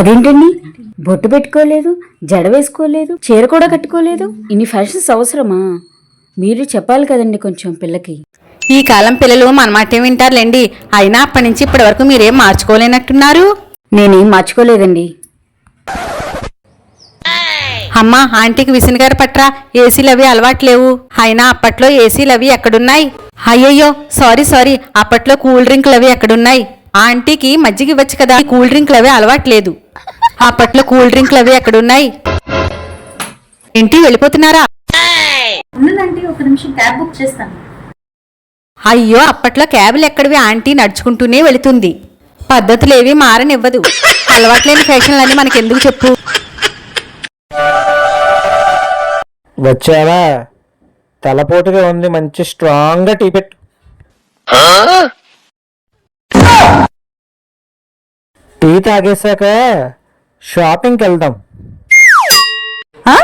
అదేంటండి? బొట్టు పెట్టుకోలేదు జడ వేసుకోలేదు చీర కూడా కట్టుకోలేదు. ఇన్ని ఫ్యాషన్స్ అవసరమా? మీరు చెప్పాలి కదండి కొంచెం పిల్లకి. ఈ కాలం పిల్లలు మన మాట వింటారులేండి. అయినా అప్పటి నుంచి ఇప్పటి వరకు మీరేం మార్చుకోలేనట్టున్నారు? నేనేం మార్చుకోలేదండి. అమ్మా ఆంటీకి విసినగారు పట్రా. ఏసీలు అవి అలవాట్లేవు అయినా అప్పట్లో ఏసీలు అవి ఎక్కడున్నాయి? అయ్యయ్యో సారీ సారీ. అప్పట్లో కూల్ డ్రింక్లు అవి ఎక్కడున్నాయి? ఆంటీకి మజ్జిగ ఇవ్వచ్చు కదా. కూల్ డ్రింక్లు అవి అలవాట్లేదు అప్పట్లో కూల్ డ్రింక్లు అవి ఎక్కడున్నాయి? ఏంటి వెళ్ళిపోతున్నారా? ఉన్నదంటే ఒక నిమిషం క్యాబ్ బుక్ చేస్తాను. అయ్యో అప్పట్లో క్యాబులు ఎక్కడివి? ఆంటీ నడుచుకుంటూనే వెళుతుంది. పద్ధతులేవి మారనివ్వదు. అలవాట్లేని ఫ్యాషన్లన్నీ మనకెందుకు చెప్పు? వచ్చావా? తలపోటుగా ఉంది మంచి స్ట్రాంగ్గా టీ పెట్టు. టీ తాగేశాక షాపింగ్కి వెళ్దాం. ఆ?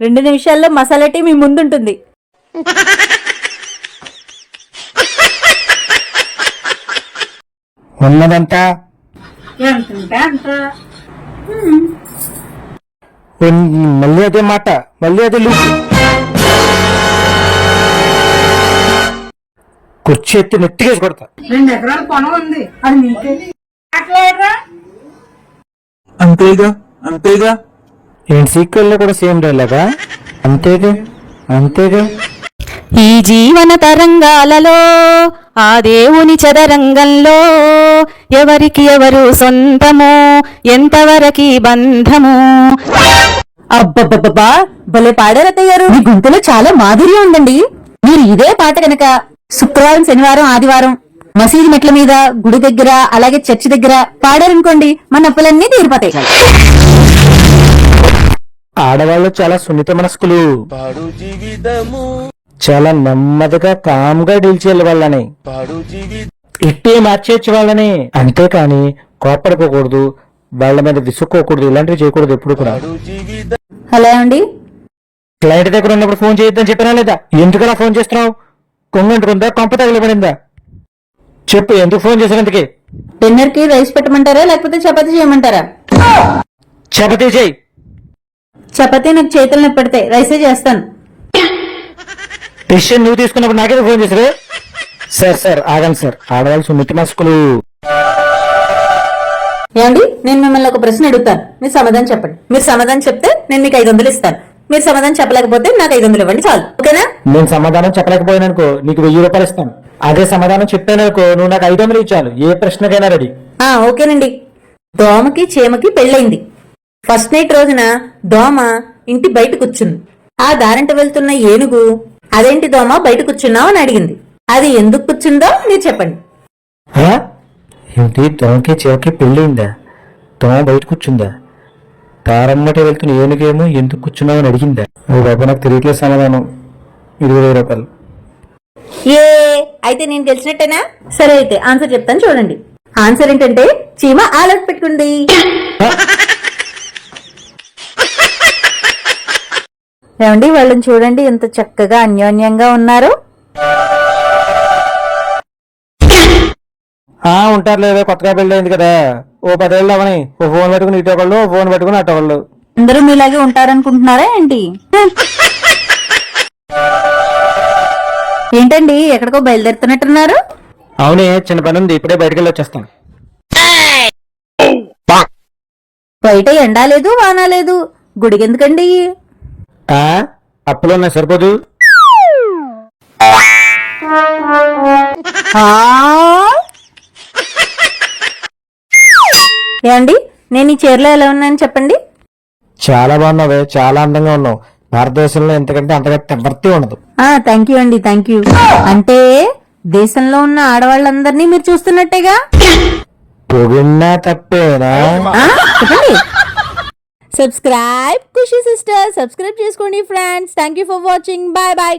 రెండు నిమిషాల్లో మసాలా టీ మీ ముందుంటుంది. ఉన్నదంతా? ఉన్- మళ్ళీ అదే మాట మళ్ళీ అదే లూపు కుర్చీ ఎత్తి నెట్టిగేసి కొడతా. అంతేగా? అంతేగా? ఏంటి సీక్వెల్లో కూడా సేమ్ డైలాగా? అంతేగా? అంతేగా? ఈ జీవన తరంగాలలో ఆ దేవుని చదరంగంలో ఎవరికి ఎవరు సొంతము ఎంతవరకి బంధము? అబ్బబ్బబ్బా భలే పాడారత్తయ్య గారు మీ గొంతులో చాలా మాధుర్యం ఉందండి. మీరు ఇదే పాట కనుక శుక్రవారం శనివారం ఆదివారం మసీదు మెట్ల మీద గుడి దగ్గర అలాగే చర్చి దగ్గర పాడారనుకోండి మన అప్పులన్నీ తీరిపోతాయి. ఆడవాళ్ళు చాలా సున్నిత మనస్కులు. చాలా నెమ్మదిగా కామ్గా డీల్ చేయాలి వాళ్ళని. ఇట్టే మార్చేయచ్చు వాళ్ళని. అంతేకాని కోపడిపోకూడదు వాళ్ళ మీద విసుక్కోకూడదు ఇలాంటివి చేయకూడదు ఎప్పుడు కూడా. హలో అండి. క్లయింట్ దగ్గర ఉన్నప్పుడు ఫోన్ చేయొద్దని చెప్పినా లేదా? ఎందుకలా ఫోన్ చేస్తున్నావు? కొంగంటుకుందా? కొంప తగిలిపడిందా చెప్పు ఎందుకు ఫోన్ చేసినందుకే డిన్నర్కి రైస్ పెట్టమంటారా లేకపోతే చపాతీ చేయమంటారా? చపతి చేయి. చపాతీ నాకు చేతులు నొప్పి పెడతాయి రైసే చేస్తాను. డెసిషన్ నువ్వు తీసుకున్నప్పుడు నాకేదో ఫోన్ చేసారు సార్ సార్ ఆగండి సార్. ఆడవాళ్ళు సున్నిత మనస్కులు ఏమండి నేను మిమ్మల్ని ఒక ప్రశ్న అడుగుతాను. మీరు సమాధానం చెప్పండి. మీరు సమాధానం చెప్తే నేను మీకు ఐదు వందలు ఇస్తాను. మీరు సమాధానం చెప్పలేకపోతే నాకు ఐదు వందలు ఇవ్వండి చాలు. ఓకేనా? నేను సమాధానం చెప్పలేకపోయాననుకో నీకు వెయ్యి రూపాయలు ఇస్తాను. అదే సమాధానం చెప్పాననుకో నువ్వు నాకు ఐదు వందలు ఇచ్చాను ఏ ప్రశ్నకైనా రెడీ. ఆ ఓకేనండి. దోమకి చీమకి పెళ్ళైంది ఫస్ట్ నైట్ రోజున దోమ ఇంటి బయట కూర్చుంది. ఆ దారంట వెళ్తున్న ఏనుగు అదేంటి దోమ బయట కూర్చున్నావు? అని అడిగింది. అది ఎందుకు కూర్చుందో మీరు చెప్పండి. ఆ? ఏంటి దోమకి చివరికి పెళ్ళయిందా? దోమ బయట కూర్చుందా? తారమ్మట వెళ్తున్న ఏనుగేమో ఎందుకు కూర్చున్నావు అని అడిగిందా? ఓ బాబు నాకు తెలియట్లేదు సమాధానం. ఇరవై రూపాయలు. ఏ అయితే నేను తెలిసినట్టేనా సరే అయితే ఆన్సర్ చెప్తాను చూడండి. ఆన్సర్ ఏంటంటే చీమ ఆలట్ పెట్టుకుంది. ఏమండి వాళ్ళని చూడండి ఎంత చక్కగా అన్యోన్యంగా ఉన్నారు. ఆ ఉంటారు లేదా కొత్తగా పెళ్ళయింది కదా. ఓ పదేళ్ళు అవని ఓ ఫోన్ పెట్టుకుని ఇటు ఒకళ్ళు ఓ ఫోన్ పెట్టుకుని అటు ఒకళ్ళు. అందరూ మీలాగే ఉంటారనుకుంటున్నారా ఏంటి? ఏంటండి ఎక్కడికో బయలుదేరుతున్నట్టున్నారు? అవునే చిన్న పని ఉంది. ఇప్పుడే బయటకు వెళ్ళి వచ్చేస్తాను. బయట ఎండా లేదు వాన లేదు. గుడికి ఎందుకండి ఆ? అప్పులో సరిపోదు? ఏమండి నేను ఈ చీరలో ఎలా ఉన్నాను చెప్పండి. చాలా బాగున్నావే. చాలా అందంగా ఉన్నావు. భారతదేశంలో ఎంతకంటే అంతగా ఎవరితే ఉండదు. థ్యాంక్ యూ అండి థ్యాంక్ యూ అంటే దేశంలో ఉన్న ఆడవాళ్ళందరినీ మీరు చూస్తున్నట్టేగా? పొగిన్నా తప్పేనా? చెప్పండి. సబ్స్క్రైబ్ ఖుషి సిస్టర్ సబ్స్క్రైబ్ చేసుకోండి friends thank you for watching bye bye